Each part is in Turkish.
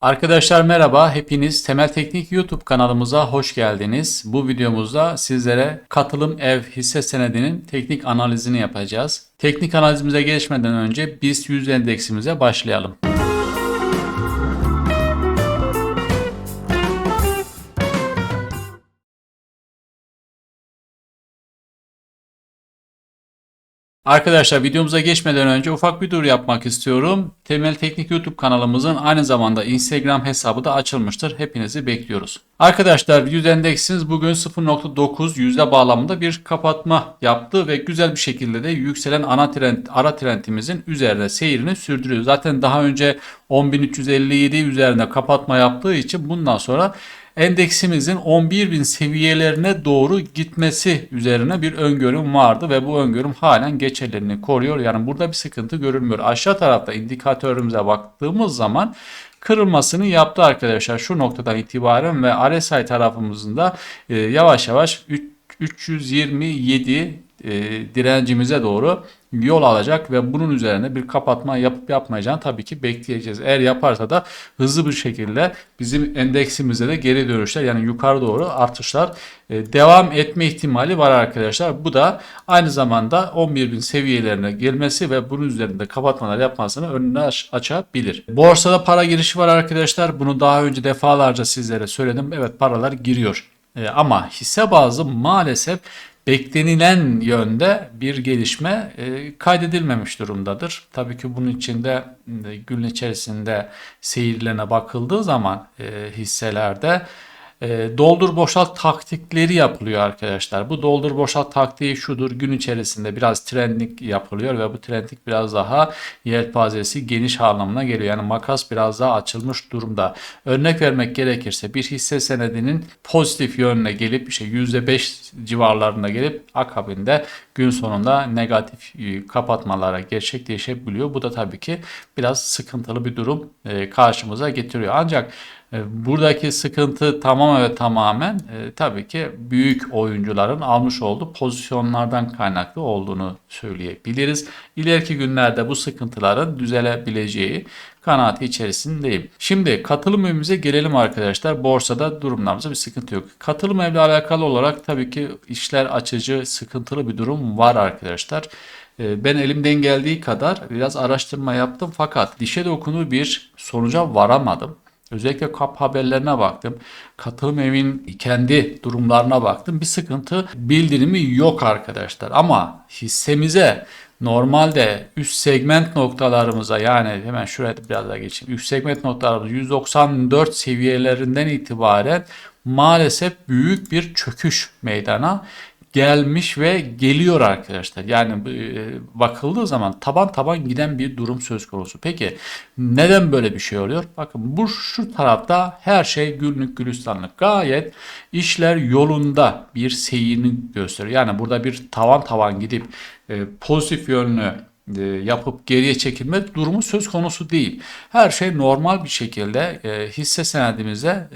Arkadaşlar merhaba, hepiniz Temel Teknik YouTube kanalımıza hoş geldiniz. Bu videomuzda sizlere katılım ev hisse senedinin teknik analizini yapacağız. Teknik analizimize geçmeden önce BIST 100 endeksimize başlayalım. Arkadaşlar videomuza geçmeden önce ufak bir dur yapmak istiyorum. Temel Teknik YouTube kanalımızın aynı zamanda Instagram hesabı da açılmıştır. Hepinizi bekliyoruz. Arkadaşlar yüz endeksimiz bugün 0.9 yüzde bağlamında bir kapatma yaptı ve güzel bir şekilde de yükselen ana trend, ara trendimizin üzerine seyrini sürdürüyor. Zaten daha önce 10.357 üzerinde kapatma yaptığı için bundan sonra endeksimizin 11.000 seviyelerine doğru gitmesi üzerine bir öngörüm vardı ve bu öngörüm halen geçerliliğini koruyor. Yani burada bir sıkıntı görünmüyor. Aşağı tarafta indikatörümüze baktığımız zaman kırılmasını yaptı arkadaşlar. Şu noktadan itibaren ve RSI tarafımızın da e, yavaş yavaş 327 e, direncimize doğru yol alacak ve bunun üzerine bir kapatma yapıp yapmayacağını tabii ki bekleyeceğiz. Eğer yaparsa da hızlı bir şekilde bizim endeksimize de geri dönüşler yani yukarı doğru artışlar e, devam etme ihtimali var arkadaşlar. Bu da aynı zamanda 11.000 seviyelerine gelmesi ve bunun üzerinde kapatmalar yapmasını önüne aç açabilir. Borsada para girişi var arkadaşlar. Bunu daha önce defalarca sizlere söyledim. Evet paralar giriyor. E, ama hisse bazı maalesef beklenilen yönde bir gelişme e, kaydedilmemiş durumdadır. Tabii ki bunun içinde e, gün içerisinde seyirlerine bakıldığı zaman e, hisselerde e, doldur boşalt taktikleri yapılıyor arkadaşlar. Bu doldur boşalt taktiği şudur. Gün içerisinde biraz trending yapılıyor ve bu trending biraz daha yelpazesi geniş anlamına geliyor. Yani makas biraz daha açılmış durumda. Örnek vermek gerekirse bir hisse senedinin pozitif yönüne gelip işte %5 civarlarına gelip akabinde gün sonunda negatif kapatmalara gerçekleşebiliyor. Bu da tabii ki biraz sıkıntılı bir durum e, karşımıza getiriyor. Ancak buradaki sıkıntı tamam ve tamamen e, tabii ki büyük oyuncuların almış olduğu pozisyonlardan kaynaklı olduğunu söyleyebiliriz. İleriki günlerde bu sıkıntıların düzelebileceği kanaati içerisindeyim. Şimdi katılım evimize gelelim arkadaşlar. Borsada durumlarımızda bir sıkıntı yok. Katılım evle alakalı olarak tabii ki işler açıcı, sıkıntılı bir durum var arkadaşlar. E, ben elimden geldiği kadar biraz araştırma yaptım fakat dişe dokunur bir sonuca varamadım. Özellikle kap haberlerine baktım. Katılım evin kendi durumlarına baktım. Bir sıkıntı bildirimi yok arkadaşlar. Ama hissemize normalde üst segment noktalarımıza yani hemen şuraya biraz daha geçeyim. Üst segment noktalarımız 194 seviyelerinden itibaren maalesef büyük bir çöküş meydana gelmiş ve geliyor arkadaşlar. Yani e, bakıldığı zaman taban taban giden bir durum söz konusu. Peki neden böyle bir şey oluyor? Bakın bu şu tarafta her şey günlük gülistanlık. Gayet işler yolunda bir seyrini gösteriyor. Yani burada bir tavan tavan gidip e, pozitif yönlü e, yapıp geriye çekilme durumu söz konusu değil. Her şey normal bir şekilde hisse senedimize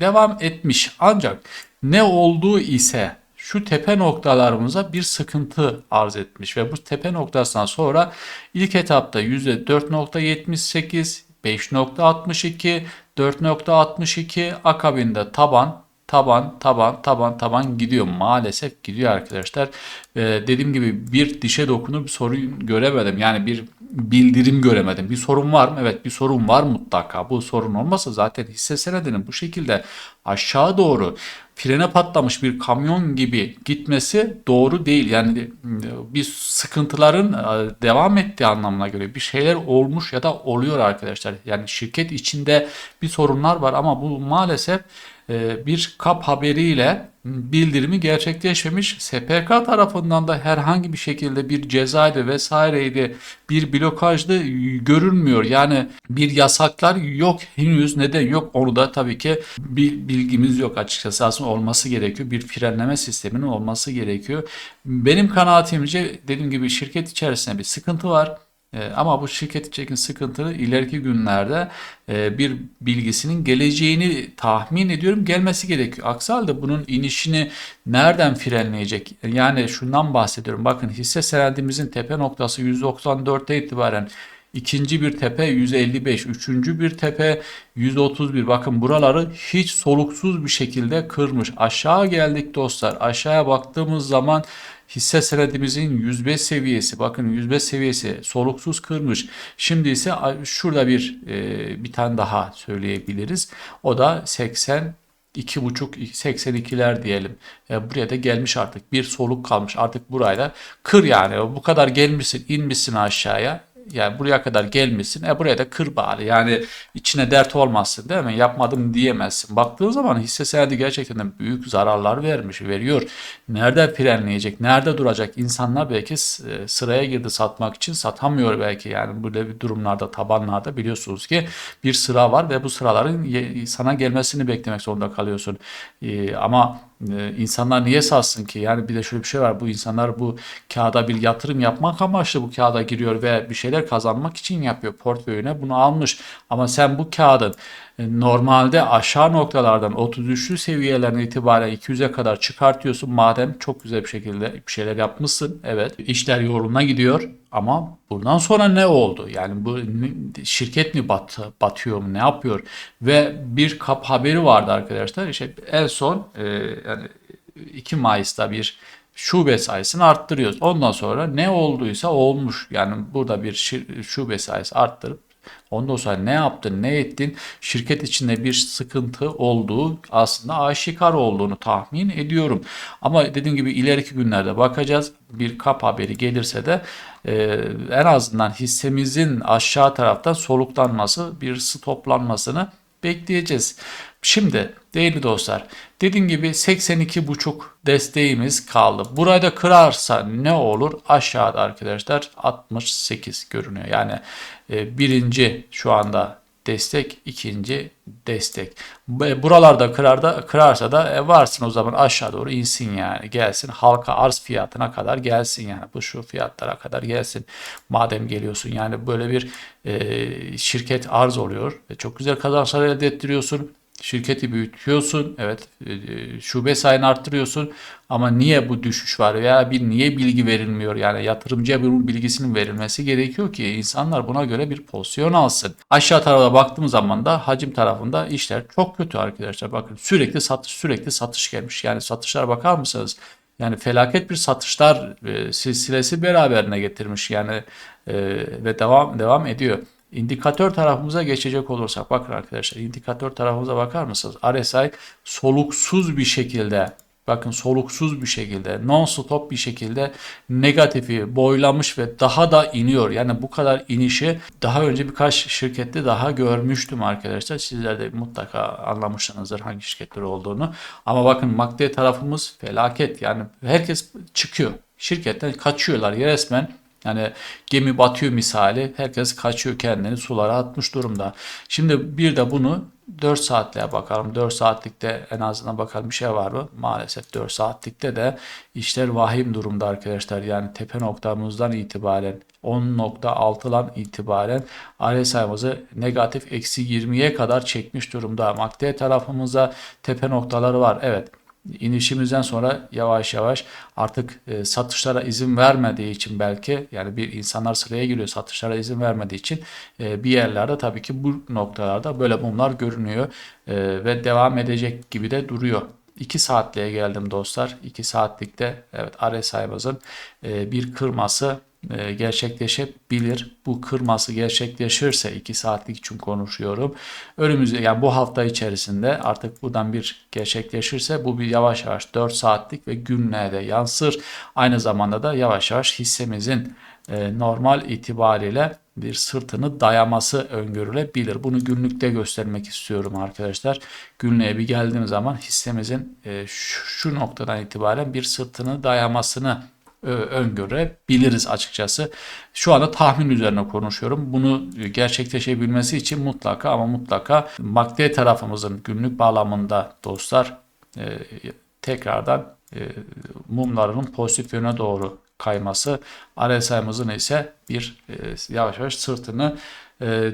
devam etmiş. Ancak ne olduğu ise şu tepe noktalarımıza bir sıkıntı arz etmiş ve bu tepe noktasından sonra ilk etapta %4.78, 5.62, 4.62 akabinde taban taban taban taban taban gidiyor. Maalesef gidiyor arkadaşlar. Ee, dediğim gibi bir dişe dokunur bir sorun göremedim. Yani bir bildirim göremedim. Bir sorun var mı? Evet bir sorun var mutlaka. Bu sorun olmasa zaten hisse senedinin bu şekilde aşağı doğru frene patlamış bir kamyon gibi gitmesi doğru değil. Yani e, bir sıkıntıların e, devam ettiği anlamına göre bir şeyler olmuş ya da oluyor arkadaşlar. Yani şirket içinde bir sorunlar var ama bu maalesef bir kap haberiyle bildirimi gerçekleşmemiş. SPK tarafından da herhangi bir şekilde bir cezaydı vesaireydi bir blokajdı görünmüyor. Yani bir yasaklar yok henüz neden yok onu da tabii ki bir bilgimiz yok açıkçası aslında olması gerekiyor. Bir frenleme sisteminin olması gerekiyor. Benim kanaatimce dediğim gibi şirket içerisinde bir sıkıntı var. E, ama bu şirket içindeki sıkıntı ileriki günlerde e, bir bilgisinin geleceğini tahmin ediyorum gelmesi gerekiyor. Aksi halde bunun inişini nereden frenleyecek? Yani şundan bahsediyorum. Bakın hisse senedimizin tepe noktası 194'te itibaren ikinci bir tepe 155, üçüncü bir tepe 131. Bakın buraları hiç soluksuz bir şekilde kırmış. Aşağı geldik dostlar. Aşağıya baktığımız zaman hisse senedimizin 105 seviyesi bakın 105 seviyesi soluksuz kırmış. Şimdi ise şurada bir e, bir tane daha söyleyebiliriz. O da 80 2.5 82'ler diyelim. E, buraya da gelmiş artık. Bir soluk kalmış. Artık burayla kır yani. Bu kadar gelmişsin, inmişsin aşağıya yani buraya kadar gelmişsin. E buraya da kır bari. Yani içine dert olmasın değil mi? Yapmadım diyemezsin. Baktığın zaman hisse senedi gerçekten de büyük zararlar vermiş, veriyor. Nerede frenleyecek, nerede duracak? İnsanlar belki e, sıraya girdi satmak için satamıyor belki. Yani böyle bir durumlarda, tabanlarda biliyorsunuz ki bir sıra var ve bu sıraların sana gelmesini beklemek zorunda kalıyorsun. Ee, ama ee, insanlar niye satsın ki? Yani bir de şöyle bir şey var. Bu insanlar bu kağıda bir yatırım yapmak amaçlı bu kağıda giriyor ve bir şeyler kazanmak için yapıyor portföyüne. Bunu almış. Ama sen bu kağıdın normalde aşağı noktalardan 33'lü seviyelerden itibaren 200'e kadar çıkartıyorsun. Madem çok güzel bir şekilde bir şeyler yapmışsın. Evet işler yoluna gidiyor ama bundan sonra ne oldu? Yani bu şirket mi bat, batıyor mu ne yapıyor? Ve bir kap haberi vardı arkadaşlar. İşte en son e, yani 2 Mayıs'ta bir şube sayısını arttırıyoruz. Ondan sonra ne olduysa olmuş. Yani burada bir şube sayısı arttırıp Ondan sonra ne yaptın, ne ettin? Şirket içinde bir sıkıntı olduğu aslında aşikar olduğunu tahmin ediyorum. Ama dediğim gibi ileriki günlerde bakacağız. Bir kap haberi gelirse de e, en azından hissemizin aşağı tarafta soluklanması, bir stoplanmasını bekleyeceğiz. Şimdi değerli dostlar dediğim gibi 82.5 desteğimiz kaldı. Burada kırarsa ne olur? Aşağıda arkadaşlar 68 görünüyor. Yani e, birinci şu anda destek, ikinci destek. Buralarda kırarda kırarsa da e, varsın o zaman aşağı doğru insin yani gelsin halka arz fiyatına kadar gelsin yani bu şu fiyatlara kadar gelsin. Madem geliyorsun yani böyle bir e, şirket arz oluyor ve çok güzel kazançlar elde ettiriyorsun. Şirketi büyütüyorsun. Evet e, şube sayını arttırıyorsun. Ama niye bu düşüş var veya bir niye bilgi verilmiyor? Yani yatırımcıya bir bilgisinin verilmesi gerekiyor ki insanlar buna göre bir pozisyon alsın. Aşağı tarafa baktığımız zaman da hacim tarafında işler çok kötü arkadaşlar. Bakın sürekli satış sürekli satış gelmiş. Yani satışlar bakar mısınız? Yani felaket bir satışlar e, silsilesi beraberine getirmiş yani e, ve devam devam ediyor. İndikatör tarafımıza geçecek olursak bakın arkadaşlar indikatör tarafımıza bakar mısınız? RSI soluksuz bir şekilde bakın soluksuz bir şekilde non-stop bir şekilde negatifi boylamış ve daha da iniyor. Yani bu kadar inişi daha önce birkaç şirkette daha görmüştüm arkadaşlar. Sizler de mutlaka anlamışsınızdır hangi şirketler olduğunu. Ama bakın makde tarafımız felaket. Yani herkes çıkıyor. Şirketten kaçıyorlar resmen yani gemi batıyor misali herkes kaçıyor kendini sulara atmış durumda. Şimdi bir de bunu 4 saatliğe bakalım. 4 saatlikte en azından bakalım bir şey var mı? Maalesef 4 saatlikte de işler vahim durumda arkadaşlar. Yani tepe noktamızdan itibaren 10.6'dan itibaren RSI'mızı negatif eksi 20'ye kadar çekmiş durumda. MACD tarafımızda tepe noktaları var. Evet inişimizden sonra yavaş yavaş artık e, satışlara izin vermediği için belki yani bir insanlar sıraya giriyor satışlara izin vermediği için e, bir yerlerde tabii ki bu noktalarda böyle mumlar görünüyor e, ve devam edecek gibi de duruyor. 2 saatliğe geldim dostlar. 2 saatlikte evet RSI'mızın e, bir kırması gerçekleşebilir. Bu kırması gerçekleşirse 2 saatlik için konuşuyorum. Önümüzde yani bu hafta içerisinde artık buradan bir gerçekleşirse bu bir yavaş yavaş 4 saatlik ve günlerde yansır. Aynı zamanda da yavaş yavaş hissemizin e, normal itibariyle bir sırtını dayaması öngörülebilir. Bunu günlükte göstermek istiyorum arkadaşlar. Günlüğe bir geldiğim zaman hissemizin e, şu noktadan itibaren bir sırtını dayamasını öngörebiliriz açıkçası. Şu anda tahmin üzerine konuşuyorum. Bunu gerçekleşebilmesi için mutlaka ama mutlaka MACD tarafımızın günlük bağlamında dostlar e, tekrardan e, mumlarının pozitif yöne doğru kayması RSI'mızın ise bir e, yavaş yavaş sırtını e,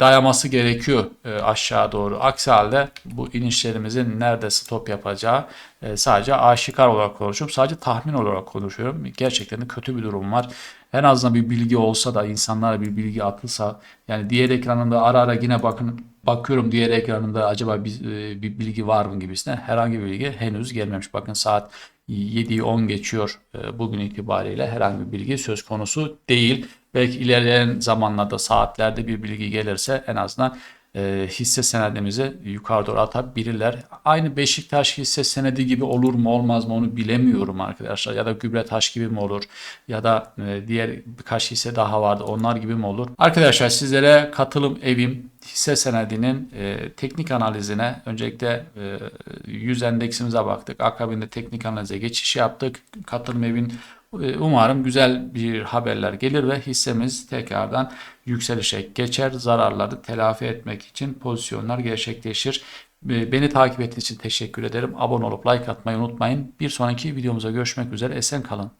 dayaması gerekiyor e, aşağı doğru. Aksi halde bu inişlerimizin nerede stop yapacağı e, sadece aşikar olarak konuşuyorum. Sadece tahmin olarak konuşuyorum. Gerçekten de kötü bir durum var. En azından bir bilgi olsa da insanlara bir bilgi atılsa yani diğer ekranında ara ara yine bakın bakıyorum diğer ekranında acaba bir, e, bir bilgi var mı gibisine herhangi bir bilgi henüz gelmemiş. Bakın saat 7'yi 10 geçiyor e, bugün itibariyle herhangi bir bilgi söz konusu değil. Belki ilerleyen zamanlarda saatlerde bir bilgi gelirse en azından e, hisse senedimizi yukarı doğru atabilirler. Aynı Beşiktaş hisse senedi gibi olur mu olmaz mı onu bilemiyorum arkadaşlar. Ya da Gübretaş gibi mi olur ya da e, diğer birkaç hisse daha vardı onlar gibi mi olur? Arkadaşlar sizlere katılım evim hisse senedinin e, teknik analizine öncelikle e, 100 endeksimize baktık. Akabinde teknik analize geçiş yaptık. Katılım evin Umarım güzel bir haberler gelir ve hissemiz tekrardan yükselişe geçer. Zararları telafi etmek için pozisyonlar gerçekleşir. Beni takip ettiğiniz için teşekkür ederim. Abone olup like atmayı unutmayın. Bir sonraki videomuza görüşmek üzere. Esen kalın.